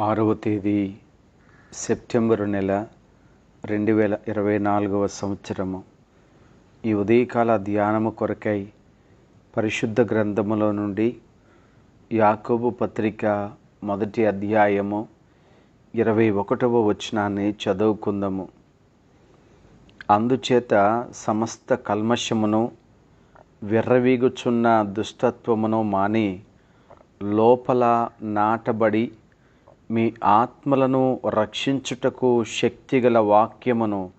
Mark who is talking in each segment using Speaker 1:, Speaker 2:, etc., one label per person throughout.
Speaker 1: ఆరవ తేదీ సెప్టెంబరు నెల రెండు వేల ఇరవై నాలుగవ సంవత్సరము. ఈ ఉదయకాల ధ్యానము కొరకై పరిశుద్ధ గ్రంథములో నుండి యాకోబు పత్రిక మొదటి అధ్యాయము ఇరవై ఒకటవ వచనాన్ని చదువుకుందాము. అందుచేత సమస్త కల్మషమును విర్రవీగుచున్న దుష్టత్వమును మాని లోపల నాటబడి మీ ఆత్మలను రక్షించుటకు శక్తిగల వాక్యమును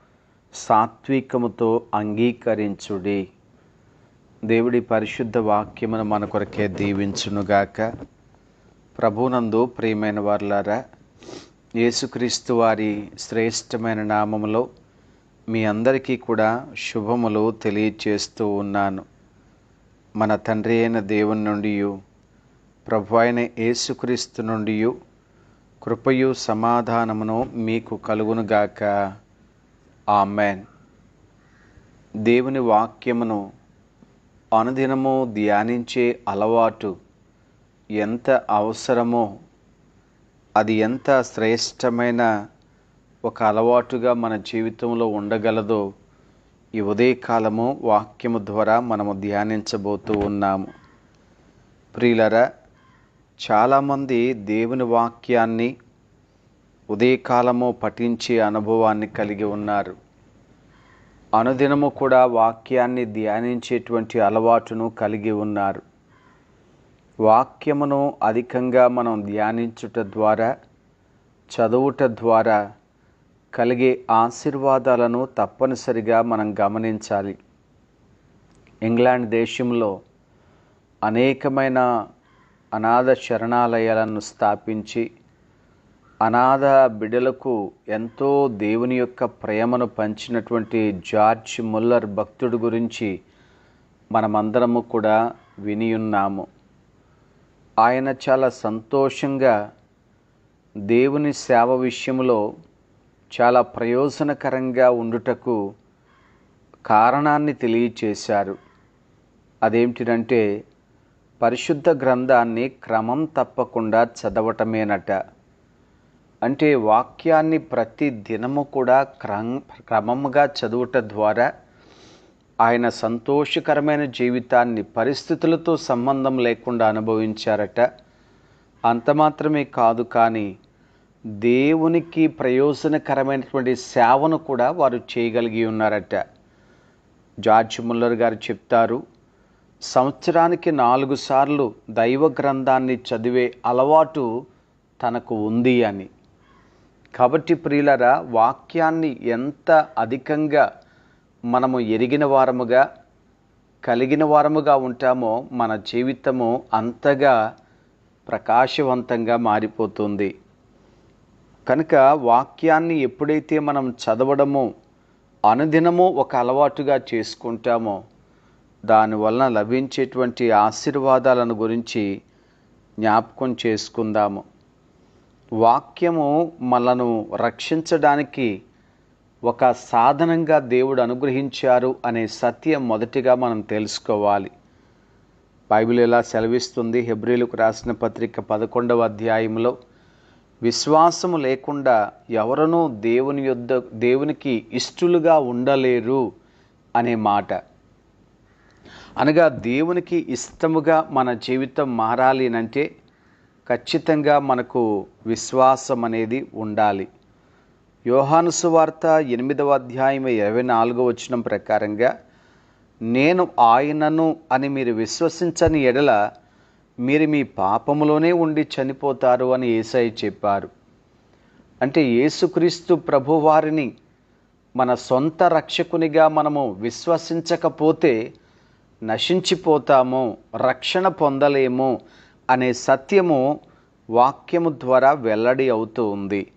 Speaker 1: సాత్వికముతో అంగీకరించుడి. దేవుడి పరిశుద్ధ వాక్యమును మన కొరకే దీవించునుగాక. ప్రభునందు ప్రియమైన వారులారా యేసుక్రీస్తు వారి శ్రేష్టమైన నామములో మీ అందరికీ కూడా శుభములు తెలియచేస్తూ ఉన్నాను. మన తండ్రి అయిన దేవుని నుండి ప్రభు అయిన యేసుక్రీస్తు నుండి కృపయు సమాధానమును మీకు కలుగునుగాక. ఆమెన్. దేవుని వాక్యమును అనుదినము ధ్యానించే అలవాటు ఎంత అవసరమో అది ఎంత శ్రేష్టమైన ఒక అలవాటుగా మన జీవితంలో ఉండగలదో ఈ ఉదయకాలము వాక్యము ద్వారా మనము ధ్యానించబోతూ ఉన్నాము. ప్రియులరా చాలామంది దేవుని వాక్యాన్ని ఉదయకాలము పఠించే అనుభవాన్ని కలిగి ఉన్నారు. అనుదినము కూడా వాక్యాన్ని ధ్యానించేటువంటి అలవాటును కలిగి ఉన్నారు. వాక్యమును అధికంగా మనం ధ్యానించుట ద్వారా చదువుట ద్వారా కలిగే ఆశీర్వాదాలను తప్పనిసరిగా మనం గమనించాలి. ఇంగ్లాండ్ దేశంలో అనేకమైన అనాథ శరణాలయాలను స్థాపించి అనాథ బిడలకు ఎంతో దేవుని యొక్క ప్రేమను పంచినటువంటి జార్జ్ ముల్లర్ భక్తుడి గురించి మనమందరము కూడా విని ఉన్నాము. ఆయన చాలా సంతోషంగా దేవుని సేవ విషయంలో చాలా ప్రయోజనకరంగా ఉండుటకు కారణాన్ని తెలియచేశారు. అదేమిటిదంటే పరిశుద్ధ గ్రంథాన్ని క్రమం తప్పకుండా చదవటమేనట. అంటే వాక్యాన్ని ప్రతి దినము కూడా క్రమ క్రమముగా చదువుట ద్వారా ఆయన సంతోషకరమైన జీవితాన్ని పరిస్థితులతో సంబంధం లేకుండా అనుభవించారట. అంత మాత్రమే కాదు కానీ దేవునికి ప్రయోజనకరమైనటువంటి సేవను కూడా వారు చేయగలిగి ఉన్నారట. జార్జ్ ముల్లర్ గారు చెప్తారు సంవత్సరానికి నాలుగు సార్లు దైవ గ్రంథాన్ని చదివే అలవాటు తనకు ఉంది అని. కాబట్టి ప్రియులరా వాక్యాన్ని ఎంత అధికంగా మనము ఎరిగిన వారముగా కలిగిన వారముగా ఉంటామో మన జీవితము అంతగా ప్రకాశవంతంగా మారిపోతుంది. కనుక వాక్యాన్ని ఎప్పుడైతే మనం చదవడమో అనుదినము ఒక అలవాటుగా చేసుకుంటామో దానివలన లభించేటువంటి ఆశీర్వాదాలను గురించి జ్ఞాపకం చేసుకుందాము. వాక్యము మనను రక్షించడానికి ఒక సాధనంగా దేవుడు అనుగ్రహించారు అనే సత్యం మొదటిగా మనం తెలుసుకోవాలి. బైబిల్ ఎలా సెలవిస్తుంది? హెబ్రిలకు రాసిన పత్రిక పదకొండవ అధ్యాయంలో విశ్వాసము లేకుండా ఎవరనూ దేవుని యొద్ద దేవునికి ఇష్టలుగా ఉండలేరు అనే మాట. అనగా దేవునికి ఇష్టముగా మన జీవితం మారాలి అంటే ఖచ్చితంగా మనకు విశ్వాసం అనేది ఉండాలి. యోహాను వార్త ఎనిమిదవ అధ్యాయం ఇరవై నాలుగో వచనం ప్రకారంగా నేను ఆయనను అని మీరు విశ్వసించని ఎడల మీరు మీ పాపములోనే ఉండి చనిపోతారు అని ఏసై చెప్పారు. అంటే యేసుక్రీస్తు ప్రభువారిని మన సొంత రక్షకునిగా మనము విశ్వసించకపోతే నశించిపోతాము రక్షణ పొందలేము అనే సత్యము వాక్యము ద్వారా వెల్లడి అవుతూ ఉంది.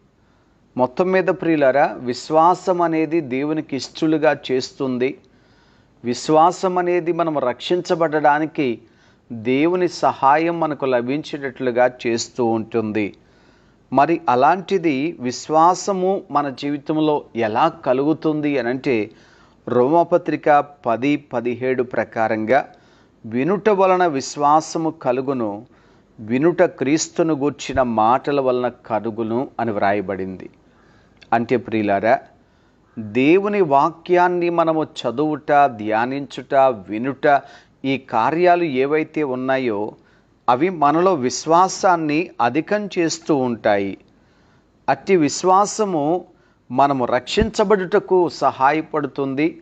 Speaker 1: మొత్తం మీద ప్రియులరా విశ్వాసం అనేది దేవునికి ఇష్టలుగా చేస్తుంది. విశ్వాసం అనేది మనం రక్షించబడడానికి దేవుని సహాయం మనకు లభించేటట్లుగా చేస్తూ ఉంటుంది. మరి అలాంటిది విశ్వాసము మన జీవితంలో ఎలా కలుగుతుంది అనంటే రోమపత్రిక పది పదిహేడు ప్రకారంగా వినుట వలన విశ్వాసము కలుగును వినుట క్రీస్తును గూర్చిన మాటల వలన కనుగును అని వ్రాయబడింది. అంటే ప్రియులారా దేవుని వాక్యాన్ని మనము చదువుట ధ్యానించుట వినుట ఈ కార్యాలు ఏవైతే ఉన్నాయో అవి మనలో విశ్వాసాన్ని అధికం చేస్తూ ఉంటాయి. అట్టి విశ్వాసము మనము రక్షించబడుటకు సహాయపడుతుంది.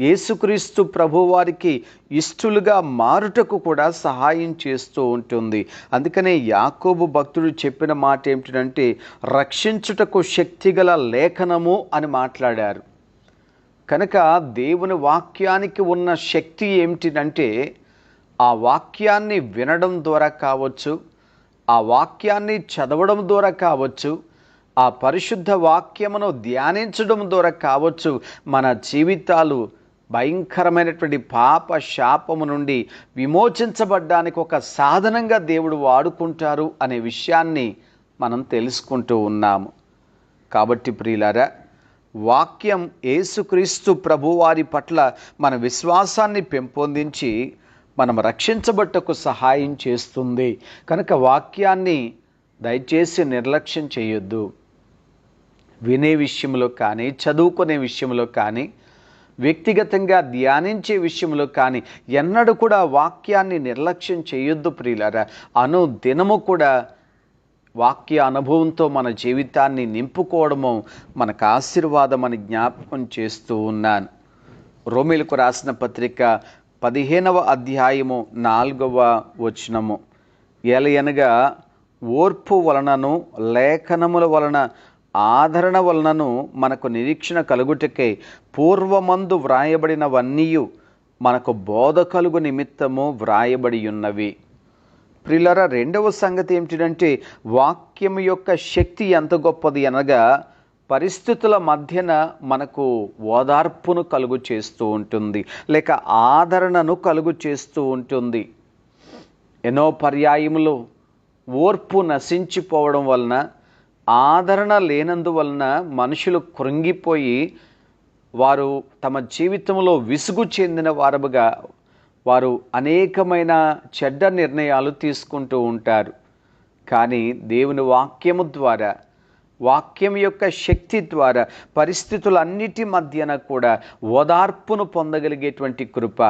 Speaker 1: యేసుక్రీస్తు ప్రభువారికి ఇష్టలుగా మారుటకు కూడా సహాయం చేస్తూ ఉంటుంది. అందుకనే యాకోబు భక్తుడు చెప్పిన మాట ఏమిటంటే రక్షించుటకు శక్తిగల లేఖనము అని మాట్లాడారు. కనుక దేవుని వాక్యానికి ఉన్న శక్తి ఏమిటిదంటే ఆ వాక్యాన్ని వినడం ద్వారా కావచ్చు ఆ వాక్యాన్ని చదవడం ద్వారా కావచ్చు ఆ పరిశుద్ధ వాక్యమును ధ్యానించడం ద్వారా కావచ్చు మన జీవితాలు భయంకరమైనటువంటి పాప శాపము నుండి విమోచించబడ్డానికి ఒక సాధనంగా దేవుడు వాడుకుంటారు అనే విషయాన్ని మనం తెలుసుకుంటూ ఉన్నాము. కాబట్టి ప్రియులారా వాక్యం యేసుక్రీస్తు ప్రభువారి పట్ల మన విశ్వాసాన్ని పెంపొందించి మనం రక్షించబట్టకు సహాయం చేస్తుంది. కనుక వాక్యాన్ని దయచేసి నిర్లక్ష్యం చేయొద్దు. వినే విషయంలో కానీ చదువుకునే విషయంలో కానీ వ్యక్తిగతంగా ధ్యానించే విషయంలో కానీ ఎన్నడూ కూడా వాక్యాన్ని నిర్లక్ష్యం చేయొద్దు ప్రియులారా. అను దినము కూడా వాక్య అనుభవంతో మన జీవితాన్ని నింపుకోవడము మనకు ఆశీర్వాదం అని జ్ఞాపకం చేస్తూ ఉన్నాను. రోమిలకు రాసిన పత్రిక పదిహేనవ అధ్యాయము నాలుగవ వచనము. ఎలయనగా ఓర్పు వలనను లేఖనముల వలన ఆదరణ వలనను మనకు నిరీక్షణ కలుగుటకై పూర్వమందు వ్రాయబడినవన్నీయు మనకు బోధ కలుగు నిమిత్తము వ్రాయబడి ఉన్నవి ప్రిలర రెండవ సంగతి ఏమిటంటే వాక్యం యొక్క శక్తి ఎంత గొప్పది అనగా పరిస్థితుల మధ్యన మనకు ఓదార్పును కలుగు చేస్తూ ఉంటుంది లేక ఆదరణను కలుగు చేస్తూ ఉంటుంది. ఎన్నో పర్యాయములు ఓర్పు నశించిపోవడం వలన ఆదరణ లేనందువలన మనుషులు కృంగిపోయి వారు తమ జీవితంలో విసుగు చెందిన వారముగా వారు అనేకమైన చెడ్డ నిర్ణయాలు తీసుకుంటూ ఉంటారు. కానీ దేవుని వాక్యము ద్వారా వాక్యం యొక్క శక్తి ద్వారా పరిస్థితులన్నిటి మధ్యన కూడా ఓదార్పును పొందగలిగేటువంటి కృప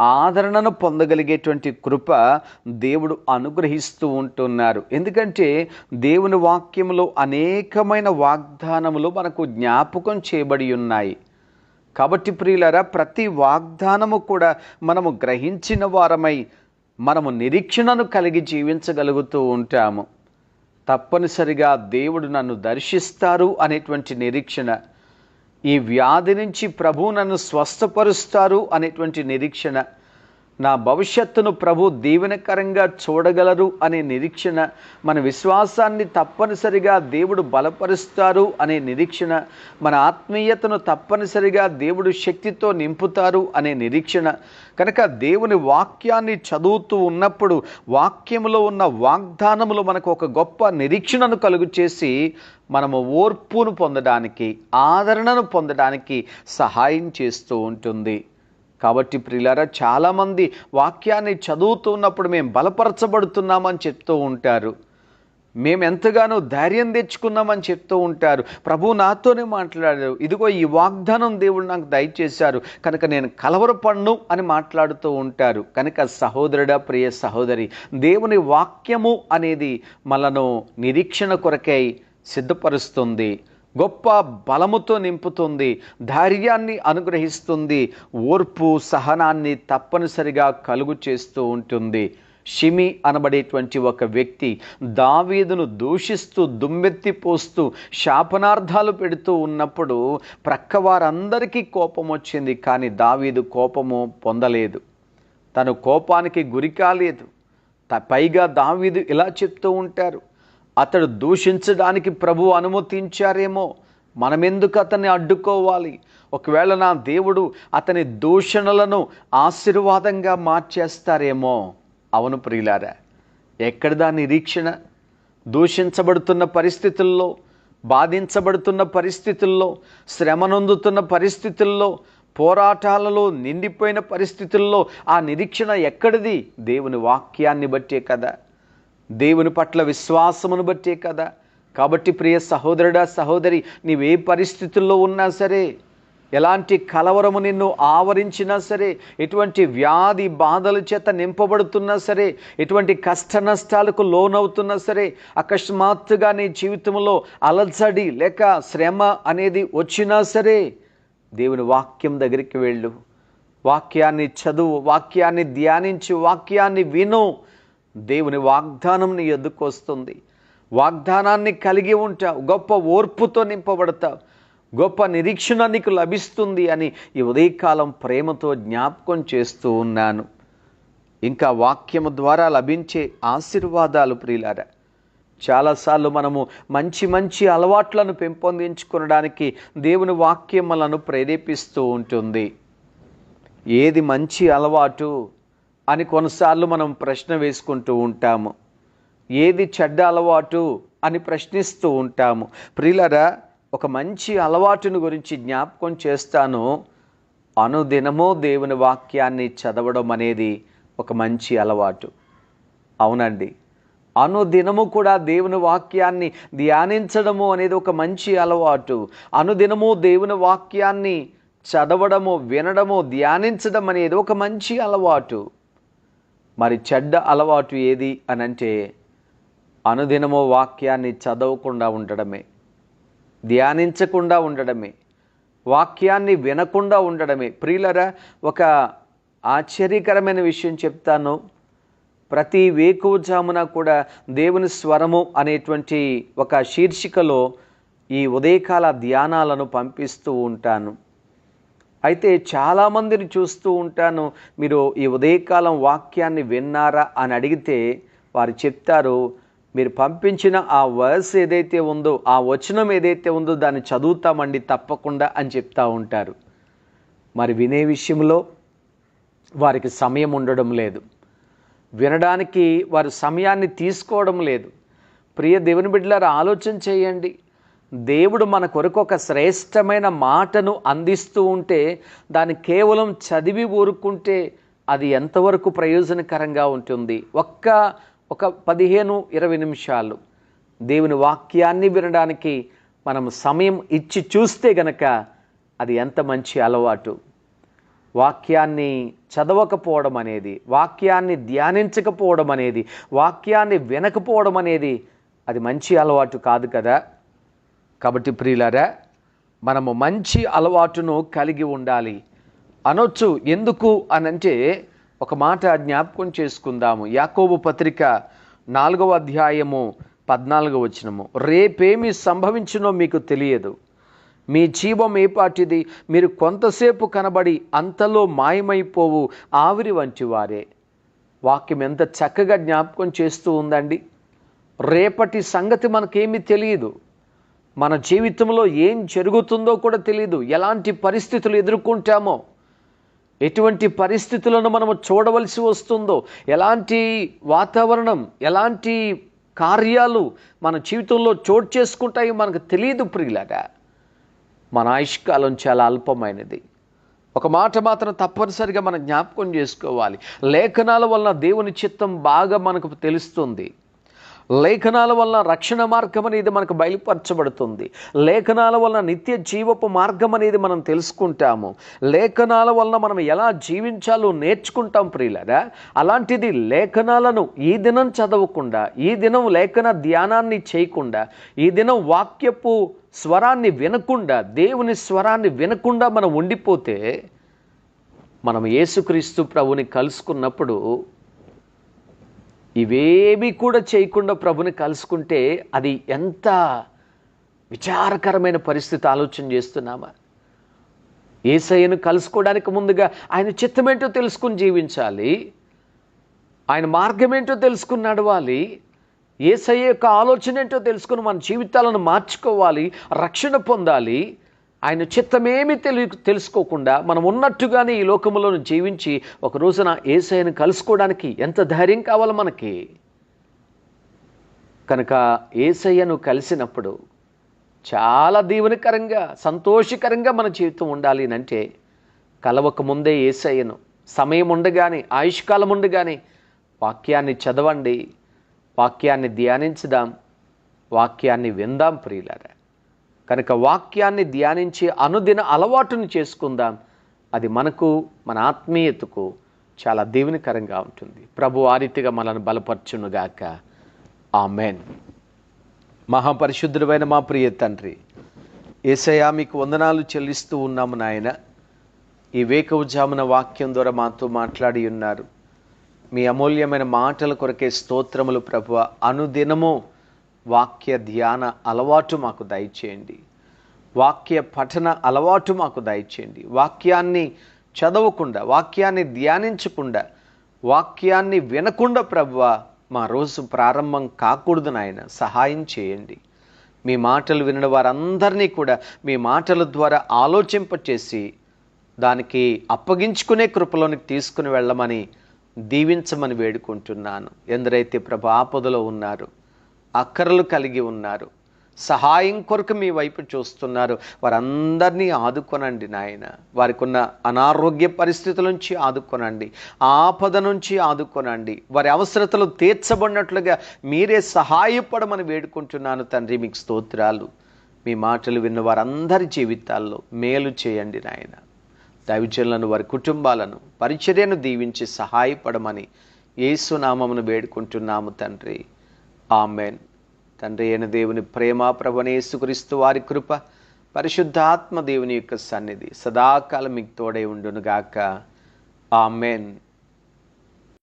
Speaker 1: ఆదరణను పొందగలిగేటువంటి కృప దేవుడు అనుగ్రహిస్తూ ఉంటున్నారు. ఎందుకంటే దేవుని వాక్యంలో అనేకమైన వాగ్దానములు మనకు జ్ఞాపకం చేయబడి ఉన్నాయి. కాబట్టి ప్రియులరా ప్రతి వాగ్దానము కూడా మనము గ్రహించిన వారమై మనము నిరీక్షణను కలిగి జీవించగలుగుతూ ఉంటాము. తప్పనిసరిగా దేవుడు నన్ను దర్శిస్తారు అనేటువంటి నిరీక్షణ ఈ వ్యాధి నుంచి ప్రభు నన్ను స్వస్థపరుస్తారు అనేటువంటి నిరీక్షణ నా భవిష్యత్తును ప్రభు దీవెనకరంగా చూడగలరు అనే నిరీక్షణ మన విశ్వాసాన్ని తప్పనిసరిగా దేవుడు బలపరుస్తారు అనే నిరీక్షణ మన ఆత్మీయతను తప్పనిసరిగా దేవుడు శక్తితో నింపుతారు అనే నిరీక్షణ. కనుక దేవుని వాక్యాన్ని చదువుతూ ఉన్నప్పుడు వాక్యములో ఉన్న వాగ్దానములు మనకు ఒక గొప్ప నిరీక్షణను కలుగు చేసి మనము ఓర్పును పొందడానికి ఆదరణను పొందడానికి సహాయం చేస్తూ ఉంటుంది. కాబట్టి ప్రియులారా చాలామంది వాక్యాన్ని చదువుతున్నప్పుడు మేము బలపరచబడుతున్నామని చెప్తూ ఉంటారు. మేము ఎంతగానో ధైర్యం తెచ్చుకున్నామని చెప్తూ ఉంటారు. ప్రభు నాతోనే మాట్లాడారు. ఇదిగో ఈ వాగ్దానం దేవుడు నాకు దయచేశారు. కనుక నేను కలవరపడ్ను అని మాట్లాడుతూ ఉంటారు. కనుక సహోదరుడా ప్రియ సహోదరి దేవుని వాక్యము అనేది మనను నిరీక్షణ కొరకై సిద్ధపరుస్తుంది. గొప్ప బలముతో నింపుతుంది ధైర్యాన్ని అనుగ్రహిస్తుంది ఓర్పు సహనాన్ని తప్పనిసరిగా కలుగు చేస్తూ ఉంటుంది. షిమి అనబడేటువంటి ఒక వ్యక్తి దావీదును దూషిస్తూ దుమ్మెత్తి పోస్తూ శాపనార్థాలు పెడుతూ ఉన్నప్పుడు ప్రక్క వారందరికీ కోపం వచ్చింది కానీ దావీదు కోపము పొందలేదు. తను కోపానికి గురి కాలేదు త- పైగా దావీదు ఇలా చెప్తూ ఉంటారు. అతడు దూషించడానికి ప్రభు అనుమతించారేమో? మనమెందుకు అతన్ని అడ్డుకోవాలి? ఒకవేళ నా దేవుడు అతని దూషణలను ఆశీర్వాదంగా మార్చేస్తారేమో? అవును ప్రియులారా ఎక్కడ దాని నిరీక్షణ? దూషించబడుతున్న పరిస్థితుల్లో బాధించబడుతున్న పరిస్థితుల్లో శ్రమనొందుతున్న పరిస్థితుల్లో పోరాటాలలో నిండిపోయిన పరిస్థితుల్లో ఆ నిరీక్షణ ఎక్కడిది? దేవుని వాక్యాన్ని బట్టే కదా. దేవుని పట్ల విశ్వాసమును బట్టే కదా. కాబట్టి ప్రియ సహోదరుడా సహోదరి నీవే పరిస్థితుల్లో ఉన్నా సరే ఎలాంటి కలవరము నిన్ను ఆవరించినా సరే ఎటువంటి వ్యాధి బాధల చేత నింపబడుతున్నా సరే ఎటువంటి కష్ట నష్టాలకు లోనవుతున్నా సరే అకస్మాత్తుగా నీ జీవితంలో అలజడి లేక శ్రమ అనేది వచ్చినా సరే దేవుని వాక్యం దగ్గరికి వెళ్ళు. వాక్యాన్ని చదువు వాక్యాన్ని ధ్యానించి వాక్యాన్ని విను. దేవుని వాగ్దానం నీ ఎద్దుకు వస్తుంది. వాగ్దానాన్ని కలిగి ఉంటావు. గొప్ప ఓర్పుతో నింపబడతావు. గొప్ప నిరీక్షణ నీకు లభిస్తుంది అని ఈ ఉదయకాలం ప్రేమతో జ్ఞాపకం చేస్తూ ఉన్నాను. ఇంకా వాక్యము ద్వారా లభించే ఆశీర్వాదాలు ప్రియులారా చాలాసార్లు మనము మంచి మంచి అలవాట్లను పెంపొందించుకోవడానికి దేవుని వాక్యం మనను ప్రేరేపిస్తూ ఉంటుంది. ఏది మంచి అలవాటు అని కొన్నిసార్లు మనం ప్రశ్న వేసుకుంటూ ఉంటాము. ఏది చెడ్డ అలవాటు అని ప్రశ్నిస్తూ ఉంటాము. ప్రియులరా ఒక మంచి అలవాటును గురించి జ్ఞాపకం చేస్తాను. అనుదినమో దేవుని వాక్యాన్ని చదవడం అనేది ఒక మంచి అలవాటు. అవునండి. అనుదినము కూడా దేవుని వాక్యాన్ని ధ్యానించడము అనేది ఒక మంచి అలవాటు. అనుదినము దేవుని వాక్యాన్ని చదవడము వినడము ధ్యానించడం అనేది ఒక మంచి అలవాటు. మరి చెడ్డ అలవాటు ఏది అని అంటే అనుదినము వాక్యాన్ని చదవకుండా ఉండడమే ధ్యానించకుండా ఉండడమే వాక్యాన్ని వినకుండా ఉండడమే. ప్రియులరా ఒక ఆశ్చర్యకరమైన విషయం చెప్తాను. ప్రతి వేకువజామున కూడా దేవుని స్వరము అనేటువంటి ఒక శీర్షికలో ఈ ఉదయకాల ధ్యానాలను పంపిస్తూ ఉంటాను. అయితే చాలామందిని చూస్తూ ఉంటాను. మీరు ఈ ఉదయకాలం వాక్యాన్ని విన్నారా అని అడిగితే వారు చెప్తారు మీరు పంపించిన ఆ వర్స్ ఏదైతే ఉందో ఆ వచనం ఏదైతే ఉందో దాన్ని చదువుతామండి తప్పకుండా అని చెప్తా ఉంటారు. మరి వినే విషయంలో వారికి సమయం ఉండడం లేదు. వినడానికి వారు సమయాన్ని తీసుకోవడం లేదు. ప్రియ దేవుని బిడ్డలారా ఆలోచన చేయండి. దేవుడు మన కొరకు ఒక శ్రేష్టమైన మాటను అందిస్తూ ఉంటే దాన్ని కేవలం చదివి ఊరుకుంటే అది ఎంతవరకు ప్రయోజనకరంగా ఉంటుంది? ఒక్క ఒక పదిహేను ఇరవై నిమిషాలు దేవుని వాక్యాన్ని వినడానికి మనం సమయం ఇచ్చి చూస్తే గనక అది ఎంత మంచి అలవాటు. వాక్యాన్ని చదవకపోవడం అనేది వాక్యాన్ని ధ్యానించకపోవడం అనేది వాక్యాన్ని వినకపోవడం అనేది అది మంచి అలవాటు కాదు కదా? కాబట్టి ప్రియులరా మనము మంచి అలవాటును కలిగి ఉండాలి. అనొచ్చు ఎందుకు అనంటే ఒక మాట జ్ఞాపకం చేసుకుందాము. యాకోబు పత్రిక నాలుగవ అధ్యాయము పద్నాలుగవ వచనము. రేపేమి సంభవించునో మీకు తెలియదు. మీ జీవం ఏపాటిది మీరు కొంతసేపు కనబడి అంతలో మాయమైపోవు. ఆవిరి వంటి వారే. వాక్యం ఎంత చక్కగా జ్ఞాపకం చేస్తూ ఉందండి. రేపటి సంగతి మనకేమీ తెలియదు. మన జీవితంలో ఏం జరుగుతుందో కూడా తెలియదు ఎలాంటి పరిస్థితులు ఎదుర్కొంటామో ఎటువంటి పరిస్థితులను మనము చూడవలసి వస్తుందో ఎలాంటి వాతావరణం ఎలాంటి కార్యాలు మన జీవితంలో చోటు చేసుకుంటాయో మనకు తెలియదు ప్రియులాగా మన ఆయుష్కాలం చాలా అల్పమైనది. ఒక మాట మాత్రం తప్పనిసరిగా మనం జ్ఞాపకం చేసుకోవాలి. లేఖనాల వలన దేవుని చిత్తం బాగా మనకు తెలుస్తుంది. లేఖనాల వలన రక్షణ మార్గం అనేది మనకు బయలుపరచబడుతుంది. లేఖనాల వలన నిత్య జీవపు మార్గం అనేది మనం తెలుసుకుంటాము. లేఖనాల వలన మనం ఎలా జీవించాలో నేర్చుకుంటాం ప్రియులరా. అలాంటిది లేఖనాలను ఈ దినం చదవకుండా ఈ దినం లేఖన ధ్యానాన్ని చేయకుండా ఈ దినం వాక్యపు స్వరాన్ని వినకుండా దేవుని స్వరాన్ని వినకుండా మనం ఉండిపోతే మనం యేసుక్రీస్తు ప్రభుని కలుసుకున్నప్పుడు ఇవేమీ కూడా చేయకుండా ప్రభుని కలుసుకుంటే అది ఎంత విచారకరమైన పరిస్థితి ఆలోచన చేస్తున్నామా? ఏసయ్యను కలుసుకోవడానికి ముందుగా ఆయన చిత్తమేంటో తెలుసుకుని జీవించాలి. ఆయన మార్గం ఏంటో తెలుసుకుని నడవాలి. ఏసయ్య యొక్క ఆలోచన ఏంటో తెలుసుకుని మన జీవితాలను మార్చుకోవాలి రక్షణ పొందాలి. ఆయన చిత్తమేమి తెలి తెలుసుకోకుండా మనం ఉన్నట్టుగానే ఈ లోకంలో జీవించి ఒక రోజున ఏసైను కలుసుకోవడానికి ఎంత ధైర్యం కావాలి మనకి? కనుక ఏసయ్యను కలిసినప్పుడు చాలా దీవెనకరంగా సంతోషకరంగా మన జీవితం ఉండాలి అని అంటే కలవక ముందే ఏసయ్యను సమయం ఉండగానే ఆయుష్కాలం ఉండగానే వాక్యాన్ని చదవండి వాక్యాన్ని ధ్యానించుదాం వాక్యాన్ని విందాం ప్రియులారా. కనుక వాక్యాన్ని ధ్యానించి అనుదిన అలవాటును చేసుకుందాం. అది మనకు మన ఆత్మీయతకు చాలా దీవెనకరంగా ఉంటుంది. ప్రభు ఆ రీతిగా మనల్ని బలపరచునుగాక. ఆమెన్. మహాపరిశుద్ధుడమైన మా ప్రియ తండ్రి ఏసయా మీకు వందనాలు చెల్లిస్తూ ఉన్నాము నాయన. ఈ వేకవజామున వాక్యం ద్వారా మాతో మాట్లాడి ఉన్నారు. మీ అమూల్యమైన మాటల కొరకే స్తోత్రములు ప్రభు అనుదినము వాక్య ధ్యాన అలవాటు మాకు దయచేయండి. వాక్య పఠన అలవాటు మాకు దయచేయండి. వాక్యాన్ని చదవకుండా వాక్యాన్ని ధ్యానించకుండా వాక్యాన్ని వినకుండా ప్రవ్వ మా రోజు ప్రారంభం కాకూడదు నాయన సహాయం చేయండి. మీ మాటలు వినడ వారందరినీ కూడా మీ మాటల ద్వారా ఆలోచింపచేసి దానికి అప్పగించుకునే కృపలోనికి తీసుకుని వెళ్ళమని దీవించమని వేడుకుంటున్నాను. ఎందరైతే ప్రభు ఆపదలో ఉన్నారు అక్కరలు కలిగి ఉన్నారు. సహాయం కొరకు మీ వైపు చూస్తున్నారు. వారందరినీ ఆదుకొనండి నాయన. వారికి ఉన్న అనారోగ్య పరిస్థితుల నుంచి ఆదుకొనండి. ఆపద నుంచి ఆదుకొనండి. వారి అవసరతలు తీర్చబడినట్లుగా మీరే సహాయపడమని వేడుకుంటున్నాను తండ్రి మీకు స్తోత్రాలు. మీ మాటలు విన్న వారందరి జీవితాల్లో మేలు చేయండి నాయన. దైవజనులను వారి కుటుంబాలను పరిచర్యను దీవించి సహాయపడమని ఏసునామమును వేడుకుంటున్నాము తండ్రి. ఆమెన్. తండ్రి అయిన దేవుని ప్రేమ ప్రభనేసుక్రీస్తు వారి కృప పరిశుద్ధాత్మ దేవుని యొక్క సన్నిధి సదాకాలం మీకు తోడై ఉండునుగాక. ఆమెన్.